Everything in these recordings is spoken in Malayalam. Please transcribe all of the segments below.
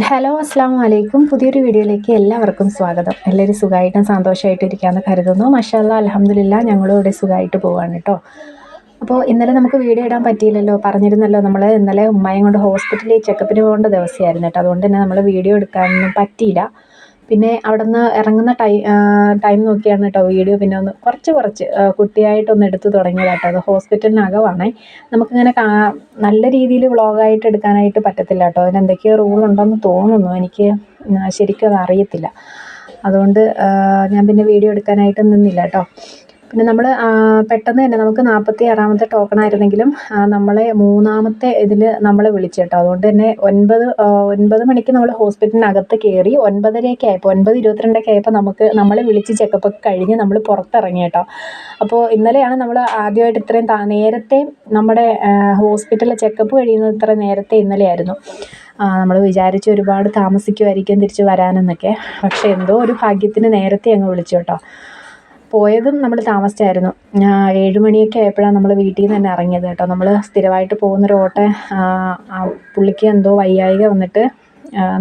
ഹലോ അസ്സാം വലൈക്കും പുതിയൊരു വീഡിയോയിലേക്ക് എല്ലാവർക്കും സ്വാഗതം. എല്ലാവരും സുഖമായിട്ടും സന്തോഷമായിട്ടും ഇരിക്കാമെന്ന് കരുതുന്നു. മഷാല്ല അലഹമില്ല ഞങ്ങളും ഇവിടെ സുഖമായിട്ട് പോവാണ് കേട്ടോ. അപ്പോൾ ഇന്നലെ നമുക്ക് വീഡിയോ ഇടാൻ പറ്റിയില്ലല്ലോ. പറഞ്ഞിരുന്നല്ലോ നമ്മൾ ഇന്നലെ ഉമ്മയും കൊണ്ട് ഹോസ്പിറ്റലിൽ ചെക്കപ്പിന് പോകേണ്ട ദിവസമായിരുന്നു കേട്ടോ. അതുകൊണ്ട് തന്നെ നമ്മൾ വീഡിയോ എടുക്കാനൊന്നും പറ്റിയില്ല. പിന്നെ അവിടെ നിന്ന് ഇറങ്ങുന്ന ടൈം ടൈം നോക്കിയാണ് കേട്ടോ വീഡിയോ പിന്നെ ഒന്ന് കുറച്ച് കുറച്ച് കുട്ടിയായിട്ടൊന്ന് എടുത്ത് തുടങ്ങിയതാണ് കേട്ടോ അത് ഹോസ്പിറ്റലിനകമാണേ നമുക്കിങ്ങനെ കാ നല്ല രീതിയിൽ വ്ളോഗായിട്ട് എടുക്കാനായിട്ട് പറ്റത്തില്ല കേട്ടോ അതിന് എന്തൊക്കെയോ റൂൾ ഉണ്ടെന്ന് തോന്നുന്നു. എനിക്ക് ശരിക്കും അത് അറിയത്തില്ല അതുകൊണ്ട് ഞാൻ പിന്നെ വീഡിയോ എടുക്കാനായിട്ട് നിന്നില്ല കേട്ടോ പിന്നെ നമ്മൾ പെട്ടെന്ന് തന്നെ നമുക്ക് നാൽപ്പത്തി ആറാമത്തെ ടോക്കൺ ആയിരുന്നെങ്കിലും നമ്മളെ മൂന്നാമത്തെ ഇതിൽ നമ്മളെ വിളിച്ചു കേട്ടോ. അതുകൊണ്ട് തന്നെ ഒൻപത് ഒൻപത് മണിക്ക് നമ്മൾ ഹോസ്പിറ്റലിനകത്ത് കയറി ഒൻപതരയൊക്കെ ആയപ്പോൾ ഒൻപത് ഇരുപത്തിരണ്ടൊക്കെ ആയപ്പോൾ നമുക്ക് നമ്മളെ വിളിച്ച് ചെക്കപ്പ് ഒക്കെ കഴിഞ്ഞ് നമ്മൾ പുറത്തിറങ്ങി കേട്ടോ. അപ്പോൾ ഇന്നലെയാണ് നമ്മൾ ആദ്യമായിട്ട് ഇത്രയും നേരത്തെ നമ്മുടെ ഹോസ്പിറ്റലിലെ ചെക്കപ്പ് കഴിയുന്നത് ഇത്ര നേരത്തെ ഇന്നലെയായിരുന്നു. നമ്മൾ വിചാരിച്ച് ഒരുപാട് താമസിക്കുമായിരിക്കും തിരിച്ച് വരാനെന്നൊക്കെ. പക്ഷേ എന്തോ ഒരു ഭാഗ്യത്തിന് നേരത്തെ അങ്ങ് വിളിച്ചു കേട്ടോ. പോയതും നമ്മൾ താമസിച്ചായിരുന്നു. ഏഴ് മണിയൊക്കെ ആയപ്പോഴാണ് നമ്മൾ വീട്ടിൽ നിന്ന് തന്നെ ഇറങ്ങിയത് കേട്ടോ. നമ്മൾ സ്ഥിരമായിട്ട് പോകുന്നൊരു ഓട്ടോ പുള്ളിക്ക് എന്തോ വയ്യായിക വന്നിട്ട്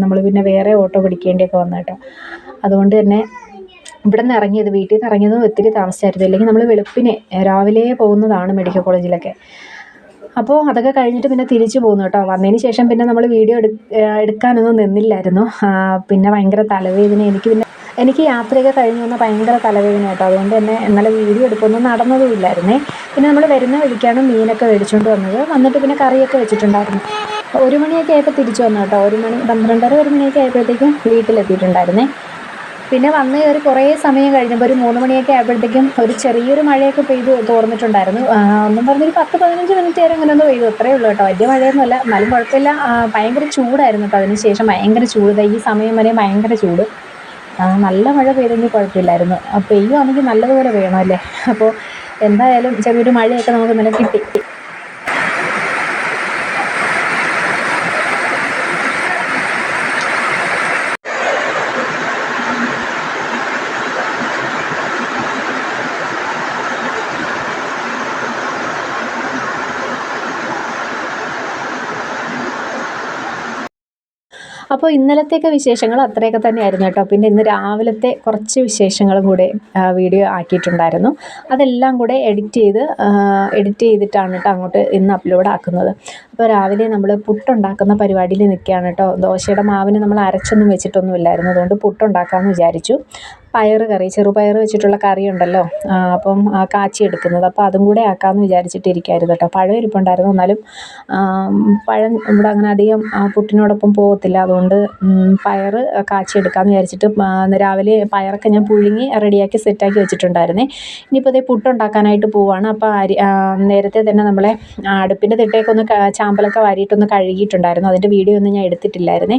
നമ്മൾ പിന്നെ വേറെ ഓട്ടോ പിടിക്കേണ്ടിയൊക്കെ വന്നു കേട്ടോ. അതുകൊണ്ട് തന്നെ ഇവിടെ നിന്ന് ഇറങ്ങിയത് വീട്ടിൽ നിന്ന് ഇറങ്ങിയതും ഒത്തിരി താമസിച്ചായിരുന്നു. ഇല്ലെങ്കിൽ നമ്മൾ വെളുപ്പിനെ രാവിലെ പോകുന്നതാണ് മെഡിക്കൽ കോളേജിലൊക്കെ. അപ്പോൾ അതൊക്കെ കഴിഞ്ഞിട്ട് പിന്നെ തിരിച്ചു പോന്നു കേട്ടോ. വന്നതിന് ശേഷം പിന്നെ നമ്മൾ വീഡിയോ എടു എടുക്കാനൊന്നും നിന്നില്ലായിരുന്നു. പിന്നെ ഭയങ്കര തലവേദന. എനിക്ക് പിന്നെ എനിക്ക് യാത്രയൊക്കെ കഴിഞ്ഞ് വന്നാൽ ഭയങ്കര തലവേദന കേട്ടോ. അതുകൊണ്ട് തന്നെ ഇന്നലെ വീഡിയോ എടുപ്പൊന്നും നടന്നതും ഇല്ലായിരുന്നേ. പിന്നെ നമ്മൾ വരുന്ന വഴിക്കാണ് മീനൊക്കെ മേടിച്ചുകൊണ്ട് വന്നത്. വന്നിട്ട് പിന്നെ കറിയൊക്കെ വെച്ചിട്ടുണ്ടായിരുന്നു. ഒരു മണിയൊക്കെ ആയപ്പോൾ തിരിച്ചു വന്നു കേട്ടോ. ഒരു മണി പന്ത്രണ്ടര ഒരു മണിയൊക്കെ ആയപ്പോഴത്തേക്കും വീട്ടിലെത്തിയിട്ടുണ്ടായിരുന്നേ. പിന്നെ വന്ന് കയറി കുറേ സമയം കഴിഞ്ഞപ്പോൾ ഒരു മൂന്ന് മണിയൊക്കെ ആയപ്പോഴത്തേക്കും ഒരു ചെറിയൊരു മഴയൊക്കെ പെയ്ത് തോർന്നിട്ടുണ്ടായിരുന്നു. ഒന്നും പറഞ്ഞൊരു പത്ത് പതിനഞ്ച് മിനിറ്റ് നേരം അങ്ങനെ ഒന്ന് പെയ്തു. അത്രയേ ഉള്ളൂ കേട്ടോ. വലിയ മഴയൊന്നുമല്ല. എന്നാലും കുഴപ്പമില്ല. ഭയങ്കര ചൂടായിരുന്നു കേട്ടോ അതിന് ശേഷം. ഭയങ്കര ചൂട്. ഈ സമയം വരെ ഭയങ്കര ചൂട്. നല്ല മഴ പെയ്തെങ്കിൽ കുഴപ്പമില്ലായിരുന്നു. പെയ്യുവാണെങ്കിൽ നല്ലതുപോലെ അല്ലേ അപ്പോൾ എന്തായാലും ചെറിയൊരു മഴയൊക്കെ നമുക്ക് ഇന്നലെ കിട്ടി. അപ്പോൾ ഇന്നലത്തെയൊക്കെ വിശേഷങ്ങൾ അത്രയൊക്കെ തന്നെയായിരുന്നു കേട്ടോ. പിന്നെ ഇന്ന് രാവിലത്തെ കുറച്ച് വിശേഷങ്ങളും കൂടെ വീഡിയോ ആക്കിയിട്ടുണ്ടായിരുന്നു. അതെല്ലാം കൂടെ എഡിറ്റ് ചെയ്ത് എഡിറ്റ് ചെയ്തിട്ടാണ് കേട്ടോ അങ്ങോട്ട് ഇന്ന് അപ്ലോഡ് ആക്കുന്നത്. അപ്പോൾ രാവിലെ നമ്മൾ പുട്ടുണ്ടാക്കുന്ന പരിപാടിയിൽ നിൽക്കുകയാണ് കേട്ടോ. ദോശയുടെ മാവിന് നമ്മൾ അരച്ചൊന്നും വെച്ചിട്ടൊന്നും ഇല്ലായിരുന്നു അതുകൊണ്ട് പുട്ടുണ്ടാക്കാമെന്ന് വിചാരിച്ചു. പയർ കറി ചെറുപയർ വെച്ചിട്ടുള്ള കറി ഉണ്ടല്ലോ. അപ്പം കാച്ചി എടുക്കുന്നത്. അപ്പോൾ അതും കൂടെ ആക്കാമെന്ന് വിചാരിച്ചിട്ടിരിക്കുകയായിരുന്നു കേട്ടോ. പഴം ഇരിപ്പുണ്ടായിരുന്നു. എന്നാലും പഴം ഇവിടെ അങ്ങനെ അധികം പുട്ടിനോടൊപ്പം പോകത്തില്ല. അതുകൊണ്ട് പയർ കാച്ചി എടുക്കാമെന്ന് വിചാരിച്ചിട്ട് രാവിലെ പയറൊക്കെ ഞാൻ പുഴുങ്ങി റെഡിയാക്കി സെറ്റാക്കി വെച്ചിട്ടുണ്ടായിരുന്നേ. ഇനിയിപ്പോൾ അതേ പുട്ടുണ്ടാക്കാനായിട്ട് പോവുകയാണ് അപ്പോൾ അരി നേരത്തെ തന്നെ നമ്മളെ അടുപ്പിന്റെ തിട്ടയൊക്കെ ചാമ്പലൊക്കെ വാരിയിട്ടൊന്ന് കഴുകിയിട്ടുണ്ടായിരുന്നു. അതിന്റെ വീഡിയോ ഒന്നും ഞാൻ എടുത്തിട്ടില്ലായിരുന്നേ.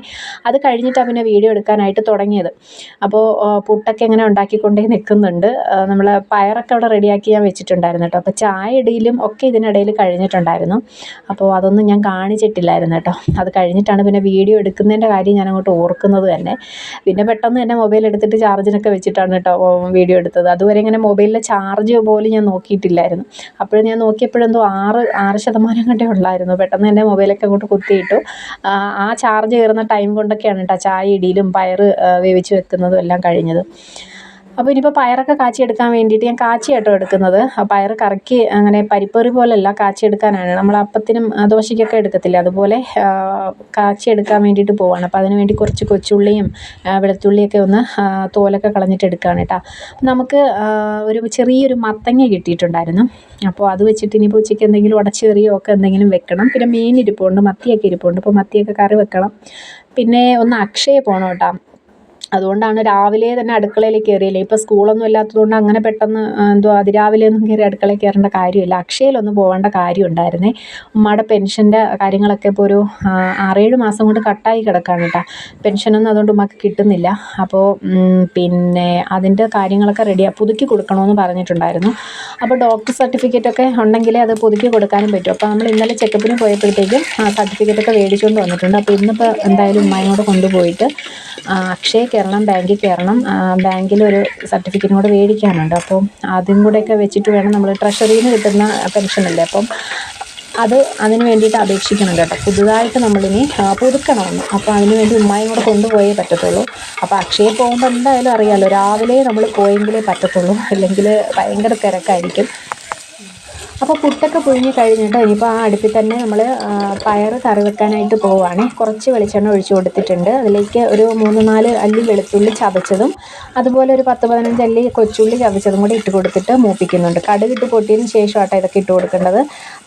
അത് കഴിഞ്ഞിട്ടാണ് പിന്നെ വീഡിയോ എടുക്കാനായിട്ട് തുടങ്ങിയത്. അപ്പോൾ പുട്ടൊക്കെ എങ്ങനെ ഉണ്ടാക്കിക്കൊണ്ടേ നിൽക്കുന്നുണ്ട്. നമ്മൾ പയറൊക്കെ അവിടെ റെഡിയാക്കി ഞാൻ വെച്ചിട്ടുണ്ടായിരുന്നു കേട്ടോ. അപ്പോൾ ചായ ഇടയിലും ഒക്കെ ഇതിനിടയിൽ കഴിഞ്ഞിട്ടുണ്ടായിരുന്നു. അപ്പോൾ അതൊന്നും ഞാൻ കാണിച്ചിട്ടില്ലായിരുന്നു കേട്ടോ. അത് കഴിഞ്ഞിട്ടാണ് പിന്നെ വീഡിയോ എടുക്കുന്നതിന്റെ കാര്യം ഞാൻ അങ്ങോട്ട് ഓർക്കുന്നത് തന്നെ. പിന്നെ പെട്ടെന്ന് തന്നെ മൊബൈൽ എടുത്തിട്ട് ചാർജിനൊക്കെ വെച്ചിട്ടാണ് കേട്ടോ വീഡിയോ എടുത്തത്. അതുവരെ ഇങ്ങനെ മൊബൈലിലെ ചാർജ് പോലും ഞാൻ നോക്കിയിട്ടില്ലായിരുന്നു. അപ്പോഴും ഞാൻ നോക്കിയപ്പോഴെന്തോ ആറ് ആറ് ശതമാനം കണ്ടേ ഉള്ളായിരുന്നു. പെട്ടെന്ന് തന്നെ മൊബൈലൊക്കെ അങ്ങോട്ട് കുത്തിയിട്ടു. ആ ചാർജ് കയറുന്ന ടൈം കൊണ്ടൊക്കെയാണ് കേട്ടോ ചായ ഇടിയിലും പയർ വേവിച്ച് വെക്കുന്നതും എല്ലാം കഴിഞ്ഞത്. അപ്പോൾ ഇനിയിപ്പോൾ പയറൊക്കെ കാച്ചിയെടുക്കാൻ വേണ്ടിയിട്ട് ഞാൻ കാച്ചിയാട്ടോ എടുക്കുന്നത്. ആ പയർ കറക്കി അങ്ങനെ പരിപ്പറി പോലെയല്ല കാച്ചിയെടുക്കാനാണ്. നമ്മൾ അപ്പത്തിനും ദോശയ്ക്കൊക്കെ എടുക്കത്തില്ല? അതുപോലെ കാച്ചിയെടുക്കാൻ വേണ്ടിയിട്ട് പോവാണ്. അപ്പോൾ അതിന് വേണ്ടി കുറച്ച് കൊച്ചുള്ളിയും വെളുത്തുള്ളിയൊക്കെ ഒന്ന് തോലൊക്കെ കളഞ്ഞിട്ട് എടുക്കുകയാണ് കേട്ടോ. നമുക്ക് ഒരു ചെറിയൊരു മത്തങ്ങ കിട്ടിയിട്ടുണ്ടായിരുന്നു. അപ്പോൾ അത് വെച്ചിട്ട് ഇനിയിപ്പോൾ ഉച്ചയ്ക്ക് എന്തെങ്കിലും ഉടച്ചെറിയോ ഒക്കെ എന്തെങ്കിലും വെക്കണം. പിന്നെ മീൻ ഇരിപ്പുണ്ട് മത്തിയൊക്കെ ഇരിപ്പുണ്ട്. അപ്പോൾ മത്തിയൊക്കെ കറി വെക്കണം. പിന്നെ ഒന്ന് അക്ഷയ പോകണം കേട്ടോ. അതുകൊണ്ടാണ് രാവിലെ തന്നെ അടുക്കളയിൽ കയറിയില്ല? ഇപ്പോൾ സ്കൂളൊന്നും ഇല്ലാത്തതുകൊണ്ട് അങ്ങനെ പെട്ടെന്ന് എന്തുവാ അതിരാവിലെ ഒന്നും കയറി അടുക്കളയിൽ കയറേണ്ട കാര്യമില്ല. അക്ഷയയിലൊന്ന് പോകേണ്ട കാര്യം ഉണ്ടായിരുന്നേ. ഉമ്മയുടെ പെൻഷന്റെ കാര്യങ്ങളൊക്കെ ഇപ്പോൾ ഒരു ആറേഴ് മാസം കൊണ്ട് കട്ടായി കിടക്കുകയാണ് കേട്ടോ പെൻഷനൊന്നും അതുകൊണ്ട് ഉമ്മക്ക് കിട്ടുന്നില്ല. അപ്പോൾ പിന്നെ അതിന്റെ കാര്യങ്ങളൊക്കെ റെഡിയാണ് പുതുക്കി കൊടുക്കണമെന്ന് പറഞ്ഞിട്ടുണ്ടായിരുന്നു. അപ്പോൾ ഡോക്ടർ സർട്ടിഫിക്കറ്റൊക്കെ ഉണ്ടെങ്കിലേ അത് പുതുക്കി കൊടുക്കാനും പറ്റും. അപ്പോൾ നമ്മൾ ഇന്നലെ ചെക്കപ്പിന് പോയപ്പോഴത്തേക്കും ആ സർട്ടിഫിക്കറ്റൊക്കെ മേടിച്ചുകൊണ്ട് വന്നിട്ടുണ്ട്. അപ്പോൾ ഇന്നിപ്പോൾ എന്തായാലും ഉമ്മയോട് കൊണ്ടുപോയിട്ട് അക്ഷയ കേരളം ബാങ്കിൽ കയറണം ബാങ്കിലൊരു സർട്ടിഫിക്കറ്റും കൂടെ മേടിക്കാനുണ്ട് അപ്പം അതും കൂടെയൊക്കെ വെച്ചിട്ട് വേണം നമ്മൾ ട്രഷറിയിൽ നിന്ന് കിട്ടുന്ന പെൻഷനല്ലേ? അപ്പം അത് അതിന് വേണ്ടിയിട്ട് അപേക്ഷിക്കണം കേട്ടോ. പുതുതായിട്ട് നമ്മളിനി പുതുക്കണമെന്ന്. അപ്പോൾ അതിന് വേണ്ടി ഉമ്മായും കൂടെ കൊണ്ടുപോയേ പറ്റത്തുള്ളൂ. അപ്പോൾ അക്ഷയയിൽ പോകുമ്പോൾ എന്തായാലും അറിയാമല്ലോ രാവിലെ നമ്മൾ പോയെങ്കിലേ പറ്റത്തുള്ളൂ. അല്ലെങ്കിൽ ഭയങ്കര തിരക്കായിരിക്കും. അപ്പോൾ പുട്ടൊക്കെ പുഴുങ്ങി കഴിഞ്ഞിട്ട് ഇനിയിപ്പോൾ ആ അടുപ്പിൽ തന്നെ നമ്മൾ പയർ കറി വെക്കാനായിട്ട് പോവുകയാണ് കുറച്ച് വെളിച്ചെണ്ണ ഒഴിച്ചു കൊടുത്തിട്ടുണ്ട്. അതിലേക്ക് ഒരു മൂന്ന് നാല് അല്ലി വെളുത്തുള്ളി ചതച്ചതും അതുപോലെ ഒരു പത്ത് പതിനഞ്ച് അല്ലി കൊച്ചുള്ളി ചതച്ചതും കൂടി ഇട്ട് കൊടുത്തിട്ട് മൂപ്പിക്കുന്നുണ്ട്. കടുക് ഇട്ട് പൊട്ടിയതിന് ശേഷമാട്ടോ ഇതൊക്കെ ഇട്ട് കൊടുക്കേണ്ടത്.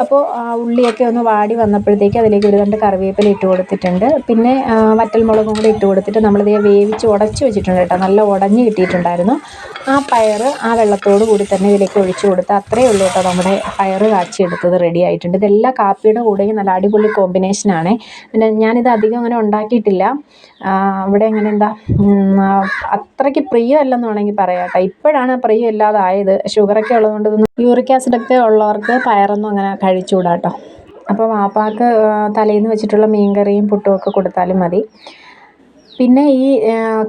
അപ്പോൾ ആ ഉള്ളിയൊക്കെ ഒന്ന് വാടി വന്നപ്പോഴത്തേക്ക് അതിലേക്ക് ഒരു രണ്ട് കറിവേപ്പില ഇട്ട് കൊടുത്തിട്ടുണ്ട്. പിന്നെ വറ്റൽ വറ്റൽമുളകും കൂടി ഇട്ട് കൊടുത്തിട്ട് നമ്മളിത് വേവിച്ച് ഉടച്ച് വെച്ചിട്ടുണ്ട് കേട്ടോ. നല്ല ഉടഞ്ഞ് കിട്ടിയിട്ടുണ്ടായിരുന്നു. ആ പയർ ആ വെള്ളത്തോട് കൂടി തന്നെ ഇതിലേക്ക് ഒഴിച്ചു കൊടുത്ത് അത്രയേ ഉള്ളൂ കേട്ടോ നമ്മുടെ പയർ കാച്ചിയെടുത്തത് റെഡി ആയിട്ടുണ്ട്. ഇതെല്ലാം കാപ്പിയുടെ കൂടെയും നല്ല അടിപൊളി കോമ്പിനേഷനാണ് പിന്നെ ഞാനിത് അധികം അങ്ങനെ ഉണ്ടാക്കിയിട്ടില്ല. ഇവിടെ എങ്ങനെ എന്താ അത്രയ്ക്ക് പ്രിയമല്ലെന്ന് വേണമെങ്കിൽ പറയാം ഇപ്പോഴാണ് പ്രിയം ഇല്ലാതായത് ഷുഗറൊക്കെ ഉള്ളതുകൊണ്ട് യൂറിക് ആസിഡൊക്കെ ഉള്ളവർക്ക് പയറൊന്നും അങ്ങനെ കഴിച്ചുകൂടാട്ടോ. അപ്പോൾ വാപ്പാക്ക് തലേന്ന് വെച്ചിട്ടുള്ള മീൻ കറിയും ഒക്കെ കൊടുത്താലും മതി. പിന്നെ ഈ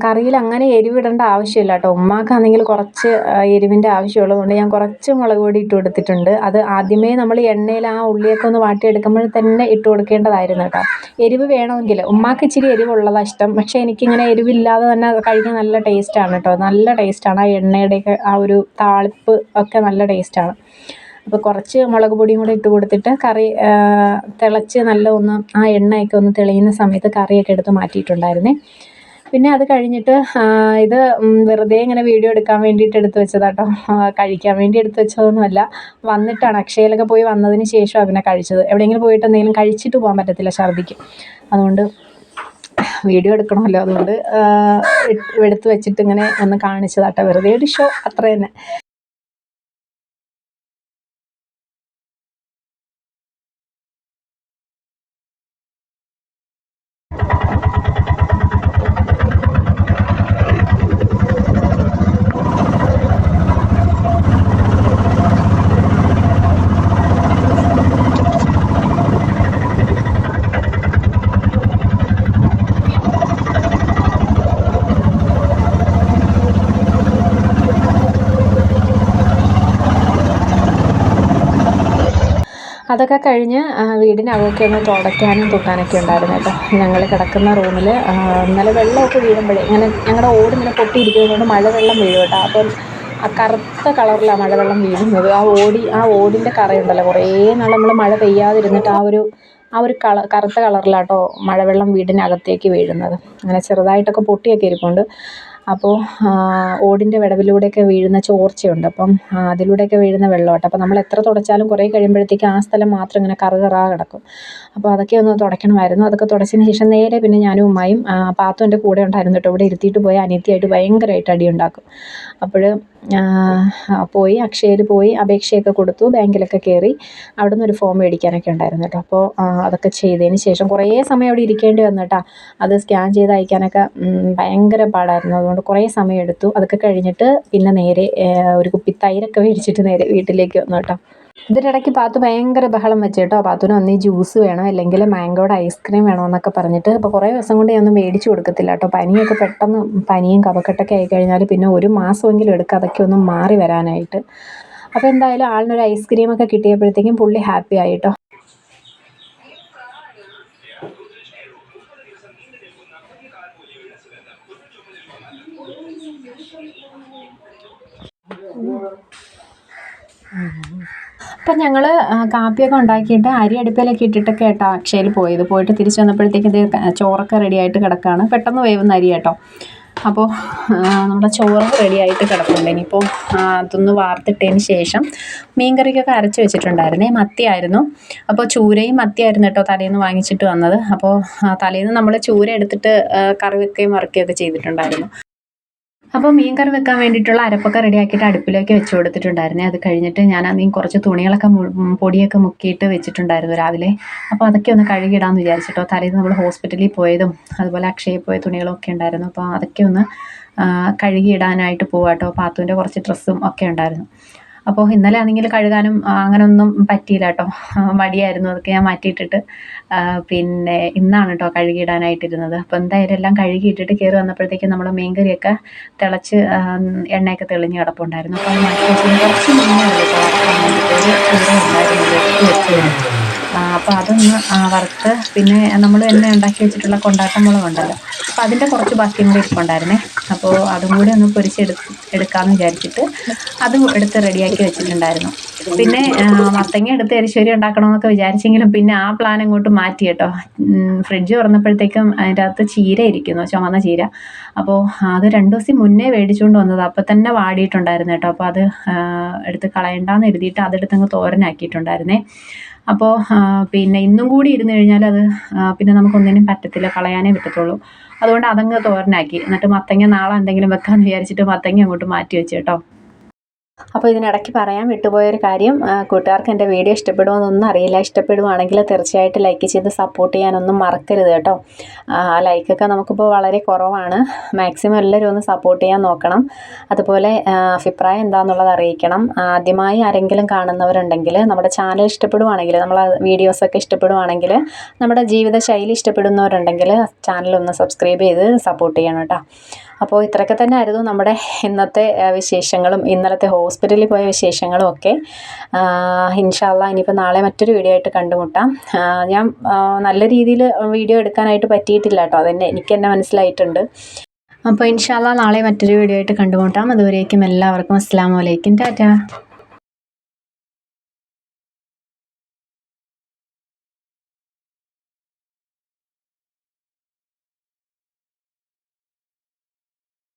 കറിയിൽ അങ്ങനെ എരിവിടേണ്ട ആവശ്യമില്ല കേട്ടോ. ഉമ്മാക്കാണെങ്കിൽ കുറച്ച് എരിവിന്റെ ആവശ്യമുള്ളതുകൊണ്ട് ഞാൻ കുറച്ച് മുളക് പൊടി ഇട്ട് കൊടുത്തിട്ടുണ്ട്. അത് ആദ്യമേ നമ്മൾ എണ്ണയിൽ ആ ഉള്ളിയൊക്കെ ഒന്ന് വാട്ടിയെടുക്കുമ്പോൾ തന്നെ ഇട്ട് കൊടുക്കേണ്ടതായിരുന്നു കേട്ടോ. എരിവ് വേണമെങ്കിൽ. ഉമ്മാക്ക് ഇച്ചിരി എരിവുള്ളതാണ് ഇഷ്ടം. പക്ഷേ എനിക്കിങ്ങനെ എരിവില്ലാതെ തന്നെ കഴിക്കാൻ നല്ല ടേസ്റ്റാണ് കേട്ടോ. നല്ല ടേസ്റ്റാണ്. ആ എണ്ണയുടെയൊക്കെ ആ ഒരു താളിപ്പ് ഒക്കെ നല്ല ടേസ്റ്റാണ്. അപ്പോൾ കുറച്ച് മുളക് പൊടിയും കൂടെ ഇട്ട് കൊടുത്തിട്ട് കറി തിളച്ച് നല്ല ഒന്ന് ആ എണ്ണയൊക്കെ ഒന്ന് തെളിയുന്ന സമയത്ത് കറിയൊക്കെ എടുത്ത് മാറ്റിയിട്ടുണ്ടായിരുന്നേ. പിന്നെ അത് കഴിഞ്ഞിട്ട് ഇത് വെറുതെ ഇങ്ങനെ വീഡിയോ എടുക്കാൻ വേണ്ടിയിട്ട് എടുത്ത് വെച്ചതാട്ടോ. കഴിക്കാൻ വേണ്ടി എടുത്ത് വെച്ചതൊന്നുമല്ല. വന്നിട്ടാണ് അക്ഷയയിലൊക്കെ പോയി വന്നതിന് ശേഷമാണ് പിന്നെ കഴിച്ചത്. എവിടെയെങ്കിലും പോയിട്ട് എന്തെങ്കിലും കഴിച്ചിട്ട് പോകാൻ പറ്റത്തില്ല ഛർദിക്ക്. അതുകൊണ്ട് വീഡിയോ എടുക്കണമല്ലോ. അതുകൊണ്ട് എടുത്ത് വെച്ചിട്ട് ഇങ്ങനെ ഒന്ന് കാണിച്ചതാട്ടോ. വെറുതെ ഒരു ഷോ അത്ര തന്നെ അതൊക്കെ കഴിഞ്ഞ് വീടിനകമൊക്കെ ഒന്ന് തുടയ്ക്കാനും തൂക്കാനൊക്കെ ഉണ്ടായിരുന്നു കേട്ടോ. ഞങ്ങൾ കിടക്കുന്ന റൂമിൽ ഇന്നലെ വെള്ളമൊക്കെ വീഴുമ്പോഴേ ഇങ്ങനെ ഞങ്ങളുടെ ഓട് ഇങ്ങനെ പൊട്ടിയിരിക്കുന്നത് കൊണ്ട് മഴവെള്ളം വീഴും കേട്ടോ. അപ്പം ആ കറുത്ത കളറിലാണ് മഴവെള്ളം വീഴുന്നത്. ആ ഓടി ആ ഓടിന്റെ കറയുണ്ടല്ലോ കുറേ നാൾ നമ്മൾ മഴ പെയ്യാതിരുന്നിട്ട് ആ ഒരു ആ ഒരു കള കറുത്ത കളറിലാട്ടോ മഴവെള്ളം വീടിനകത്തേക്ക് വീഴുന്നത്. അങ്ങനെ ചെറുതായിട്ടൊക്കെ പൊട്ടിയൊക്കെ ഇരിപ്പുണ്ട്. അപ്പോൾ ഓടിന്റെ വിടവിലൂടെയൊക്കെ വീഴുന്ന ചോർച്ചയുണ്ട്. അപ്പം അതിലൂടെയൊക്കെ വീഴുന്ന വെള്ളമാട്ടോ. അപ്പം നമ്മൾ എത്ര തുടച്ചാലും കുറേ കഴിയുമ്പോഴത്തേക്ക് ആ സ്ഥലം മാത്രം ഇങ്ങനെ കറു കറാ കിടക്കും. അപ്പോൾ അതൊക്കെ ഒന്ന് തുടയ്ക്കണമായിരുന്നു. അതൊക്കെ തുടച്ചതിന് ശേഷം നേരെ പിന്നെ ഞാനും ഉമ്മായും ആ, പാത്തു എന്റെ കൂടെ ഉണ്ടായിരുന്നു കേട്ടോ. ഇവിടെ ഇരുത്തിയിട്ട് പോയ അനിയത്തിയായിട്ട് ഭയങ്കരമായിട്ട് അടിയുണ്ടാക്കും അപ്പോൾ പോയി അക്ഷയയിൽ പോയി അപേക്ഷയൊക്കെ കൊടുത്തു ബാങ്കിലൊക്കെ കയറി അവിടെ നിന്നൊരു ഫോം മേടിക്കാനൊക്കെ ഉണ്ടായിരുന്നു കേട്ടോ. അപ്പോൾ അതൊക്കെ ചെയ്തതിന് ശേഷം കുറേ സമയം അവിടെ ഇരിക്കേണ്ടി വന്നു കേട്ടോ. അത് സ്കാൻ ചെയ്ത് അയക്കാനൊക്കെ ഭയങ്കര പാടായിരുന്നു. അതുകൊണ്ട് കുറേ സമയം എടുത്തു. അതൊക്കെ കഴിഞ്ഞിട്ട് പിന്നെ നേരെ ഒരു കുപ്പി തൈരൊക്കെ മേടിച്ചിട്ട് നേരെ വീട്ടിലേക്ക് വന്നു കേട്ടോ. ഇതിനിടയ്ക്ക് പാത്തു ഭയങ്കര ബഹളം വെച്ചേട്ടോ പാത്തുവിന് ഒന്നീ ജ്യൂസ് വേണം? അല്ലെങ്കിൽ മാംഗോയുടെ ഐസ്ക്രീം വേണമെന്നൊക്കെ പറഞ്ഞിട്ട് അപ്പോൾ കുറേ ദിവസം കൊണ്ട് ഞാനൊന്നും മേടിച്ചു കൊടുക്കത്തില്ല കേട്ടോ. പനിയൊക്കെ പെട്ടെന്ന് പനിയും കഫക്കെട്ടൊക്കെ ആയിക്കഴിഞ്ഞാൽ പിന്നെ ഒരു മാസമെങ്കിലും എടുക്കുക അതൊക്കെ ഒന്ന് മാറി വരാനായിട്ട്. അപ്പോൾ എന്തായാലും ആളിനൊരു ഐസ്ക്രീമൊക്കെ കിട്ടിയപ്പോഴത്തേക്കും പുള്ളി ഹാപ്പി ആയി കേട്ടോ. അപ്പം ഞങ്ങൾ കാപ്പിയൊക്കെ ഉണ്ടാക്കിയിട്ട് അരി അടുപ്പിലൊക്കെ ഇട്ടിട്ടൊക്കെ കേട്ടോ അക്ഷയിൽ പോയത്. പോയിട്ട് തിരിച്ചു വന്നപ്പോഴത്തേക്കും ഇത് ചോറൊക്കെ റെഡിയായിട്ട് കിടക്കുകയാണ് പെട്ടെന്ന് വേവുന്ന അരി കേട്ടോ. അപ്പോൾ നമ്മുടെ ചോറ് റെഡിയായിട്ട് കിടപ്പുണ്ട്. ഇനിയിപ്പോൾ അതൊന്ന് വാർത്തിട്ടതിന് ശേഷം മീൻകറിക്കൊക്കെ അരച്ച് വെച്ചിട്ടുണ്ടായിരുന്നേ. മത്തിയായിരുന്നു അപ്പോൾ ചൂരയും മത്തിയായിരുന്നു കേട്ടോ തലേന്ന് വാങ്ങിച്ചിട്ട് വന്നത്. അപ്പോൾ തലേന്ന് നമ്മൾ ചൂര എടുത്തിട്ട് കറി വെക്കുകയും വറുക്കുകയൊക്കെ ചെയ്തിട്ടുണ്ടായിരുന്നു. അപ്പോൾ മീൻ കറി വെക്കാൻ വേണ്ടിയിട്ടുള്ള അരപ്പൊക്കെ റെഡിയാക്കിയിട്ട് അടുപ്പിലേക്ക് വെച്ച് കൊടുത്തിട്ടുണ്ടായിരുന്നേ. അത് കഴിഞ്ഞിട്ട് ഞാൻ അന്നീ കുറച്ച് തുണികളൊക്കെ പൊടിയൊക്കെ മുക്കിയിട്ട് വെച്ചിട്ടുണ്ടായിരുന്നു രാവിലെ. അപ്പോൾ അതൊക്കെ ഒന്ന് കഴുകിയിടാമെന്ന് വിചാരിച്ചിട്ടോ. തലേന്ന് നമ്മൾ ഹോസ്പിറ്റലിൽ പോയതും അതുപോലെ അക്ഷയയിൽ പോയ തുണികളൊക്കെ ഉണ്ടായിരുന്നു. അപ്പോൾ അതൊക്കെ ഒന്ന് കഴുകിയിടാനായിട്ട് പോവാട്ടോ. പാത്തുവിന്റെ കുറച്ച് ഡ്രസ്സും ഒക്കെ ഉണ്ടായിരുന്നു. അപ്പോൾ ഇന്നലെ ആണെങ്കിൽ കഴുകാനും അങ്ങനെ അങ്ങനെയൊന്നും പറ്റിയില്ല കേട്ടോ മടിയായിരുന്നു. അതൊക്കെ ഞാൻ മാറ്റിയിട്ടിട്ട്. പിന്നെ ഇന്നാണ് കേട്ടോ കഴുകിയിടാനായിട്ടിരുന്നത്. അപ്പോൾ എന്തായാലും എല്ലാം കഴുകിയിട്ടിട്ട് കയറി വന്നപ്പോഴത്തേക്കും നമ്മൾ മീൻകറിയൊക്കെ തിളച്ച് എണ്ണയൊക്കെ തെളിഞ്ഞ് കിടപ്പുണ്ടായിരുന്നു. അപ്പോൾ മാറ്റി വെച്ച് കുറച്ച് മീനാണ് കേട്ടോ ഉണ്ടായിരുന്നു. അപ്പോൾ അതൊന്ന് വറുത്ത് പിന്നെ നമ്മൾ തന്നെ ഉണ്ടാക്കി വെച്ചിട്ടുള്ള കൊണ്ടാട്ടം മുളകുണ്ടല്ലോ അപ്പോൾ അതിന്റെ കുറച്ച് ബാക്കിയും കൂടി ഇരിപ്പുണ്ടായിരുന്നേ. അപ്പോൾ അതും കൂടി ഒന്ന് പൊരിച്ചെടു എടുക്കാമെന്ന് വിചാരിച്ചിട്ട് അതും എടുത്ത് റെഡിയാക്കി വെച്ചിട്ടുണ്ടായിരുന്നു. പിന്നെ മത്തങ്ങ എടുത്ത് എരിശ്ശേരി ഉണ്ടാക്കണമെന്നൊക്കെ വിചാരിച്ചെങ്കിലും പിന്നെ ആ പ്ലാൻ അങ്ങോട്ട് മാറ്റി കേട്ടോ. ഫ്രിഡ്ജ് തുറന്നപ്പോഴത്തേക്കും അതിന്റെ അകത്ത് ചീര ഇരിക്കുന്നു ചുമന്ന ചീര. അപ്പോൾ അത് രണ്ട് ദിവസം മുന്നേ മേടിച്ചുകൊണ്ട് വന്നത്. അപ്പോൾ തന്നെ വാടിയിട്ടുണ്ടായിരുന്നു കേട്ടോ. അപ്പോൾ അത് എടുത്ത് കളയണ്ടെന്ന് എഴുതിയിട്ട് അതെടുത്ത് അങ്ങ് തോരനാക്കിയിട്ടുണ്ടായിരുന്നേ. അപ്പോൾ പിന്നെ ഇന്നും കൂടി ഇരുന്ന് കഴിഞ്ഞാൽ അത് പിന്നെ നമുക്കൊന്നിനും പറ്റത്തില്ല കളയാനേ പറ്റത്തുള്ളൂ. അതുകൊണ്ട് അതങ്ങ് തോരനാക്കി. എന്നിട്ട് മത്തങ്ങ നാളെ എന്തെങ്കിലും വെക്കാമെന്ന് വിചാരിച്ചിട്ട് മത്തങ്ങ അങ്ങോട്ട് മാറ്റി വെച്ചു കേട്ടോ. അപ്പോൾ ഇതിനിടയ്ക്ക് പറയാൻ വിട്ടുപോയൊരു കാര്യം കൂട്ടുകാർക്ക് എന്റെ വീഡിയോ ഇഷ്ടപ്പെടുമോയെന്നൊന്നും അറിയില്ല. ഇഷ്ടപ്പെടുവാണെങ്കിൽ തീർച്ചയായിട്ടും ലൈക്ക് ചെയ്ത് സപ്പോർട്ട് ചെയ്യാനൊന്നും മറക്കരുത് കേട്ടോ. ആ ലൈക്കൊക്കെ നമുക്കിപ്പോൾ വളരെ കുറവാണ്. മാക്സിമം എല്ലാവരും ഒന്ന് സപ്പോർട്ട് ചെയ്യാൻ നോക്കണം. അതുപോലെ അഭിപ്രായം എന്താണെന്നുള്ളത് അറിയിക്കണം. ആദ്യമായി ആരെങ്കിലും കാണുന്നവരുണ്ടെങ്കിൽ നമ്മുടെ ചാനൽ ഇഷ്ടപ്പെടുവാണെങ്കിൽ നമ്മളെ വീഡിയോസൊക്കെ ഇഷ്ടപ്പെടുവാണെങ്കിൽ നമ്മുടെ ജീവിതശൈലി ഇഷ്ടപ്പെടുന്നവരുണ്ടെങ്കിൽ ഒന്ന് സബ്സ്ക്രൈബ് ചെയ്ത് സപ്പോർട്ട് ചെയ്യണം കേട്ടോ. അപ്പോൾ ഇത്രയൊക്കെ തന്നെ ആയിരുന്നു നമ്മുടെ ഇന്നത്തെ വിശേഷങ്ങളും ഇന്നലത്തെ ഹോസ്പിറ്റലിൽ പോയ വിശേഷങ്ങളും ഒക്കെ. ഇൻഷാല്ല ഇനിയിപ്പോൾ നാളെ മറ്റൊരു വീഡിയോ ആയിട്ട് കണ്ടുമുട്ടാം. ഞാൻ നല്ല രീതിയിൽ വീഡിയോ എടുക്കാനായിട്ട് പറ്റിയിട്ടില്ല കേട്ടോ അതെന്നെ എനിക്ക് തന്നെ മനസ്സിലായിട്ടുണ്ട്. അപ്പോൾ ഇൻഷാല്ല നാളെ മറ്റൊരു വീഡിയോ ആയിട്ട് കണ്ടുമുട്ടാം. അതുവരേക്കും എല്ലാവർക്കും അസ്സാം വലൈക്കും ടാറ്റ.